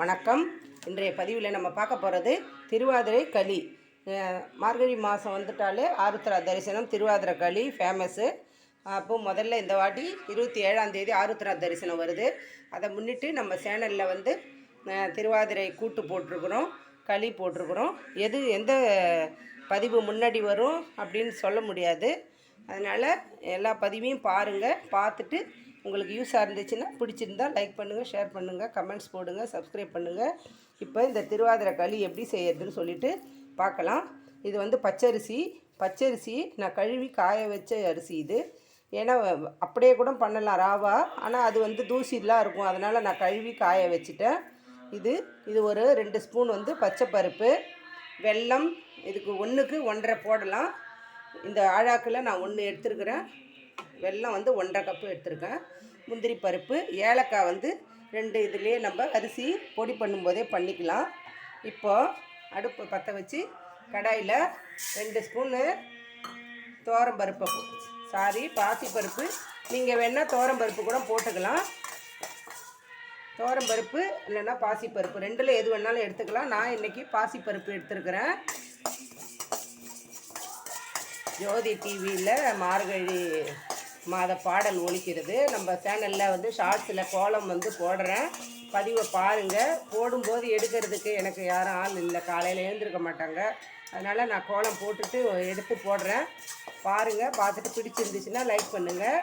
வணக்கம். இன்றைய பதிவில் நம்ம பார்க்க போகிறது திருவாதிரை களி. மார்கழி மாதம் வந்துட்டாலே ஆருத்ரா தரிசனம் திருவாதிரை களி ஃபேமஸ்ஸு அப்போ முதல்ல இந்த வாட்டி இருபத்தி ஏழாம் தேதி ஆருத்ரா தரிசனம் வருது. அதை முன்னிட்டு நம்ம சேனலில் வந்து திருவாதிரை கூட்டு போட்டிருக்கிறோம் களி போட்டிருக்கிறோம். எது எந்த பதிவு முன்னாடி வரும் அப்படின்னு சொல்ல முடியாது. அதனால் எல்லா பதிவையும் பாருங்கள் பார்த்துட்டு உங்களுக்கு யூஸாக இருந்துச்சுன்னா பிடிச்சிருந்தா லைக் பண்ணுங்கள் ஷேர் பண்ணுங்கள் கமெண்ட்ஸ் போடுங்கள் சப்ஸ்கிரைப் பண்ணுங்கள் இப்போ இந்த திருவாதிரை களி எப்படி செய்யறதுன்னு சொல்லிட்டு பார்க்கலாம். இது வந்து பச்சரிசி. பச்சரிசி நான் கழுவி காய வச்ச அரிசி இது. ஏன்னா அப்படியே கூட பண்ணலாம் ராவா. ஆனால் அது வந்து தூசிலாம் இருக்கும். அதனால் நான் கழுவி காய வச்சுட்டேன். இது இது ஒரு ரெண்டு ஸ்பூன் வந்து பச்சை பருப்பு வெல்லம் இதுக்கு ஒன்றுக்கு ஒன்றரை போடலாம். இந்த ஆழாக்கில் நான் ஒன்று எடுத்துருக்கிறேன். வெல்லம் வந்து ஒன்றரை கப்பு எடுத்திருக்கேன். முந்திரி பருப்பு ஏலக்காய் வந்து ரெண்டு இதுலேயே நம்ம அரிசி பொடி பண்ணும்போதே பண்ணிக்கலாம். இப்போது அடுப்பு பற்ற வச்சு கடாயில் ரெண்டு ஸ்பூனு தோரம் பருப்பு சாரி பாசி பருப்பு. நீங்கள் வேணால் தோரம் பருப்பு கூட போட்டுக்கலாம். தோரம் பருப்பு இல்லைன்னா பாசி பருப்பு ரெண்டில் எது வேணாலும் எடுத்துக்கலாம். நான் இன்றைக்கி பாசி பருப்பு எடுத்துருக்கிறேன். ஜோதி டிவியில் மார்கழி மாத பாடல் ஒழிக்கிறது. நம்ம சேனலில் வந்து ஷார்ட்ஸில் கோலம் வந்து போடுறேன். பதிவை பாருங்கள் போடும்போது எடுக்கிறதுக்கு எனக்கு யாரும் ஆள் இல்லை. காலையில் எழுந்திருக்க மாட்டாங்க. அதனால் நான் கோலம் போட்டுட்டு எடுத்து போடுறேன். பாருங்கள் பார்த்துட்டு பிடிச்சிருந்துச்சுன்னா லைக் பண்ணுங்கள்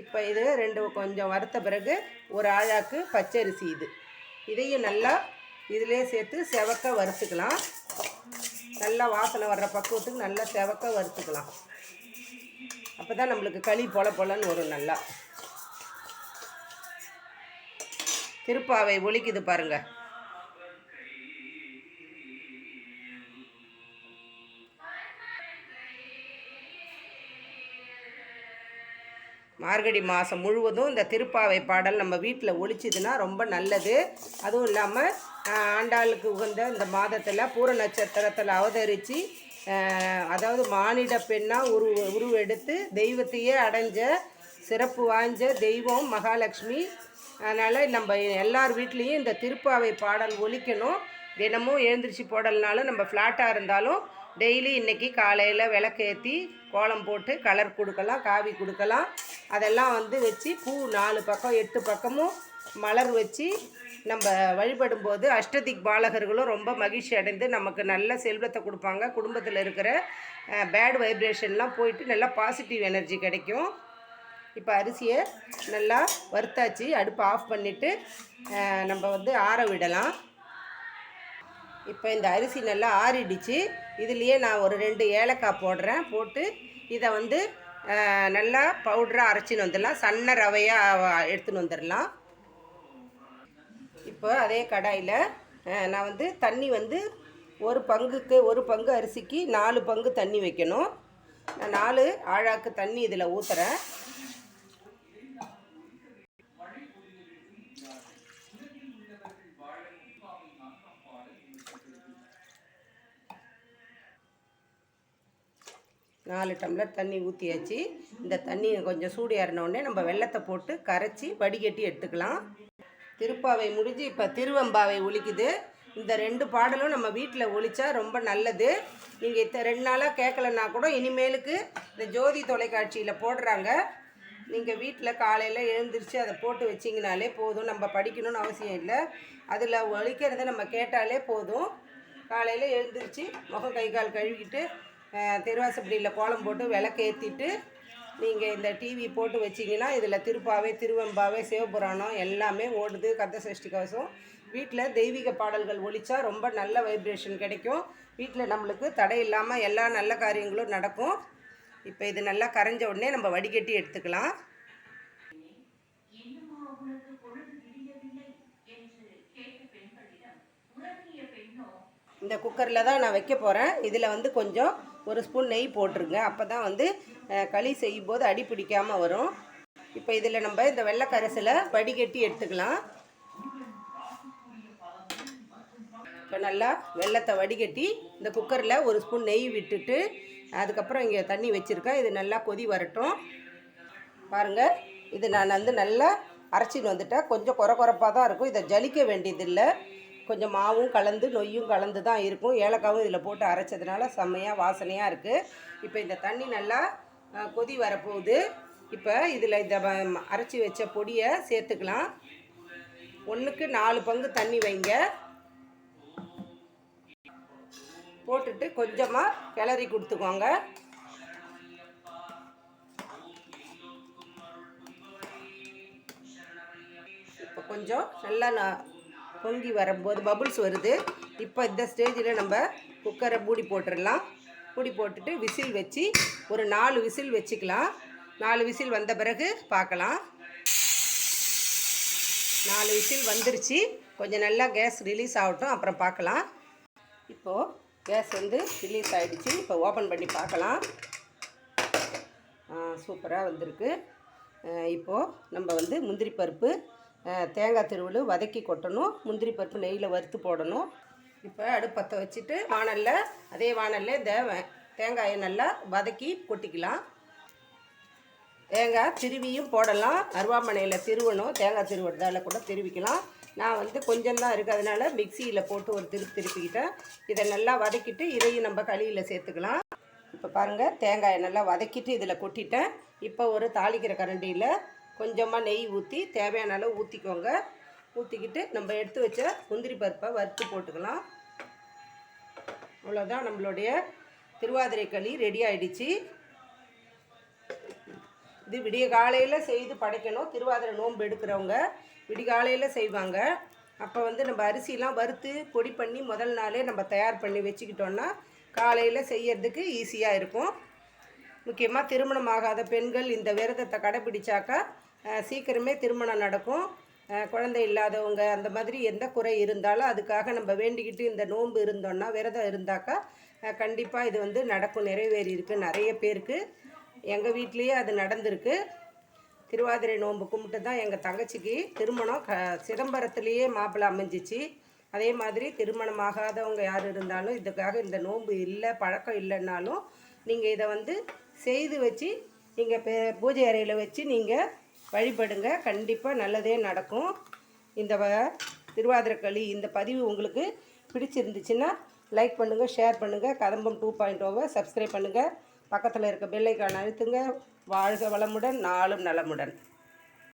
இப்போ இது ரெண்டு கொஞ்சம் வறுத்த பிறகு ஒரு ஆழாக்கு பச்சரிசி இது. இதையும் நல்லா இதிலே சேர்த்து செவக்க வறுத்துக்கலாம். நல்லா வாசனை வர்ற பக்குவத்துக்கு நல்லா செவக்க வறுத்துக்கலாம். அப்போ தான் நம்மளுக்கு களி பொல பொலன்னு வரும் நல்லா. திருப்பாவை ஒழிக்குது பாருங்க. மார்கழி மாதம் முழுவதும் இந்த திருப்பாவை பாடல் நம்ம வீட்டில் ஒழிச்சிதுன்னா ரொம்ப நல்லது. அதுவும் இல்லாமல் ஆண்டாளுக்கு உகந்த இந்த மாதத்தில் பூர நட்சத்திரத்தில் அவதரித்து அதாவது மானிட பெண்ணாக உரு உருவெடுத்து தெய்வத்தையே அடைஞ்ச சிறப்பு வாய்ஞ்ச தெய்வம் மகாலட்சுமி. அதனால் நம்ம எல்லார் வீட்லேயும் இந்த திருப்பாவை பாடல் ஒலிக்கணும். தினமும் எழுந்திரிச்சு போடலனாலும் நம்ம ஃப்ளாட்டாக இருந்தாலும் டெய்லி இன்றைக்கி காலையில் விளக்கேற்றி கோலம் போட்டு கலர் கொடுக்கலாம் காவி கொடுக்கலாம். அதெல்லாம் வந்து வச்சு பூ நாலு பக்கம் எட்டு பக்கமும் மலர் வச்சு நம்ம வழிபடும்போது அஷ்டதிக் பாலகர்களும் ரொம்ப மகிழ்ச்சி அடைந்து நமக்கு நல்ல செல்வத்தை கொடுப்பாங்க. குடும்பத்தில் இருக்கிற பேட் வைப்ரேஷன்லாம் போயிட்டு நல்லா பாசிட்டிவ் எனர்ஜி கிடைக்கும். இப்போ அரிசியை நல்லா வறுத்தாச்சு. அடுப்பை ஆஃப் பண்ணிவிட்டு நம்ம வந்து ஆற விடலாம். இப்போ இந்த அரிசி நல்லா ஆறிடுச்சு. இதுலேயே நான் ஒரு ரெண்டு ஏலக்காய் போடுறேன். போட்டு இதை வந்து நல்லா பவுடராக அரைச்சின்னு வந்துடலாம். சன்ன ரவையாக எடுத்துன்னு வந்துடலாம். இப்போ அதே கடாயில் நான் வந்து தண்ணி வந்து ஒரு பங்குக்கு ஒரு பங்கு அரிசிக்கு நாலு பங்கு தண்ணி வைக்கணும். நான் நாலு ஆழாக்கு தண்ணி இதில் ஊற்றுறேன் நாலு டம்ளர் தண்ணி ஊற்றியாச்சு இந்த தண்ணி கொஞ்சம் சூடு ஏறினோடனே நம்ம வெள்ளத்தை போட்டு கரைச்சி வடிகட்டி எடுத்துக்கலாம். திருப்பாவை முடிஞ்சு இப்போ திருவம்பாவை ஒழிக்குது இந்த ரெண்டு பாடலும் நம்ம வீட்டில் ஒழித்தா ரொம்ப நல்லது. நீங்கள் இத்த ரெண்டு நாளாக கேட்கலன்னா கூட இனிமேலுக்கு இந்த ஜோதி தொலைக்காட்சியில் போடுறாங்க. நீங்கள் வீட்டில் காலையில் எழுந்திரிச்சு அதை போட்டு வச்சிங்கனாலே போதும். நம்ம படிக்கணும்னு அவசியம் இல்லை. அதில் ஒழிக்கிறத நம்ம கேட்டாலே போதும். காலையில் எழுந்திரிச்சு முகம் கை கால் கழுவிக்கிட்டு தெருவாசப்படியில் கோலம் போட்டு விளக்கேற்றிட்டு நீங்கள் இந்த டிவி போட்டு வச்சிங்கன்னா இதில் திருப்பாவே திருவெம்பாவே சிவபுராணம் எல்லாமே ஓடுது கந்த சஷ்டி கவசம். வீட்டில் தெய்வீக பாடல்கள் ஒலிச்சா ரொம்ப நல்ல வைப்ரேஷன் கிடைக்கும். வீட்டில் நம்மளுக்கு தடை இல்லாமல் எல்லா நல்ல காரியங்களும் நடக்கும். இப்போ இது நல்லா கரைஞ்ச உடனே நம்ம வடிகட்டி எடுத்துக்கலாம். இந்த குக்கரில் தான் நான் வைக்க போகிறேன் இதில் வந்து கொஞ்சம் ஒரு ஸ்பூன் நெய் போட்டுருங்க. அப்போ தான் வந்து களி செய்யும்போது அடி பிடிக்காமல் வரும். இப்போ இதில் நம்ம இந்த வெள்ளைக்கரசில் வடிகட்டி எடுத்துக்கலாம். இப்போ நல்லா வெள்ளத்தை வடிகட்டி இந்த குக்கரில் ஒரு ஸ்பூன் நெய் விட்டுட்டு அதுக்கப்புறம் இங்கே தண்ணி வச்சுருக்கேன். இது நல்லா கொதி வரட்டும். பாருங்கள் இது நான் வந்து நல்லா அரைச்சின்னு வந்துட்டேன். கொஞ்சம் குறை குறைப்பாக தான் இருக்கும். இதை ஜலிக்க வேண்டியதில்லை. கொஞ்சம் மாவும் கலந்து நொய்யும் கலந்து தான் இருக்கும். ஏலக்காவும் இதில் போட்டு அரைச்சதுனால செம்மையாக வாசனையாக இருக்குது இப்போ இந்த தண்ணி நல்லா கொதி வரப்போகுது. இப்போ இதில் இந்த அரைச்சி வச்ச பொடியை சேர்த்துக்கலாம். ஒன்றுக்கு நாலு பங்கு தண்ணி வைங்க. போட்டுட்டு கொஞ்சமாக கிளறி கொடுத்துக்கோங்க. இப்போ கொஞ்சம் நல்லா பொங்கி வரும்போது பபுள்ஸ் வருது. இப்போ இந்த ஸ்டேஜில் நம்ம குக்கரை மூடி போட்டுடலாம் மூடி போட்டுட்டு விசில் வச்சு ஒரு நாலு விசில் வச்சுக்கலாம். நாலு விசில் வந்த பிறகு பார்க்கலாம். நாலு விசில் வந்துருச்சு. கொஞ்சம் நல்லா கேஸ் ரிலீஸ் ஆகட்டும். அப்புறம் பார்க்கலாம். இப்போது கேஸ் வந்து ரிலீஸ் ஆகிடுச்சு இப்போ ஓப்பன் பண்ணி பார்க்கலாம். சூப்பராக வந்திருக்கு. இப்போது நம்ம வந்து முந்திரி பருப்பு தேங்காய் திருவள்ளு வதக்கி கொட்டணும். முந்திரி பருப்பு நெய்யில் வறுத்து போடணும். இப்போ அடுப்பத்தை வச்சுட்டு வானலில் அதே வானலில் இந்த தேங்காயை நல்லா வதக்கி கொட்டிக்கலாம். தேங்காய் திருவியும் போடலாம். அருவாமனையில் திருவணும். தேங்காய் திருவுறதால கூட திருவிக்கலாம். நான் வந்து கொஞ்சம்தான் இருக்குது மிக்சியில் போட்டு ஒரு திருப்பி திருப்பிக்கிட்டேன். இதை நல்லா வதக்கிட்டு இதையும் நம்ம களியில் சேர்த்துக்கலாம். இப்போ பாருங்கள் தேங்காயை நல்லா வதக்கிட்டு இதில் கொட்டிட்டேன். இப்போ ஒரு தாளிக்கிற கரண்டியில் கொஞ்சமாக நெய் ஊற்றி தேவையான அளவு ஊற்றிக்கோங்க ஊற்றிக்கிட்டு நம்ம எடுத்து வச்ச முந்திரி பருப்பை வறுத்து போட்டுக்கலாம். அவ்வளோதான் நம்மளுடைய திருவாதிரை களி ரெடி ஆகிடுச்சு இது விடிய காலையில் செய்து படைக்கணும். திருவாதிரை நோன்பு எடுக்கிறவங்க விடிகாலையில் செய்வாங்க. அப்போ வந்து நம்ம அரிசிலாம் வறுத்து பொடி பண்ணி முதல் நாளே நம்ம தயார் பண்ணி வச்சுக்கிட்டோன்னா காலையில் செய்யறதுக்கு ஈஸியாக இருக்கும். முக்கியமாக திருமணம் ஆகாத பெண்கள் இந்த விரதத்தை கடைப்பிடிச்சாக்கா சீக்கிரமே திருமணம் நடக்கும். குழந்தை இல்லாதவங்க அந்த மாதிரி எந்த குறை இருந்தாலும் அதுக்காக நம்ம வேண்டிக்கிட்டு இந்த நோன்பு இருந்தோன்னா விரதம் இருந்தாக்கா கண்டிப்பாக இது வந்து நடக்கும் நிறைவேறி இருக்குது நிறைய பேருக்கு. எங்கள் வீட்லேயே அது நடந்திருக்கு. திருவாதிரை நோன்பு கும்பிட்டு தான் எங்கள் தங்கச்சிக்கு திருமணம். க சிதம்பரத்துலேயே மாப்பிள்ளை அமைஞ்சிச்சு. அதே மாதிரி திருமணம் ஆகாதவங்க யார் இருந்தாலும் இதுக்காக இந்த நோன்பு இல்லை பழக்கம் இல்லைன்னாலும் நீங்கள் இதை வந்து செய்து வச்சு நீங்கள் பூஜை அறையில் வச்சு நீங்கள் வழிபடுங்க. கண்டிப்பாக நல்லதே நடக்கும். இந்த வ- இந்த பதிவு உங்களுக்கு பிடிச்சிருந்துச்சுன்னா லைக் பண்ணுங்கள் ஷேர் பண்ணுங்கள் கதம்பம் டூ பாயிண்ட் ஓவை சப்ஸ்கிரைப் பண்ணுங்கள் பக்கத்தில் இருக்க பெல்லைக்கான அழுத்துங்க. வாழ்க வளமுடன் நாளும் நலமுடன்.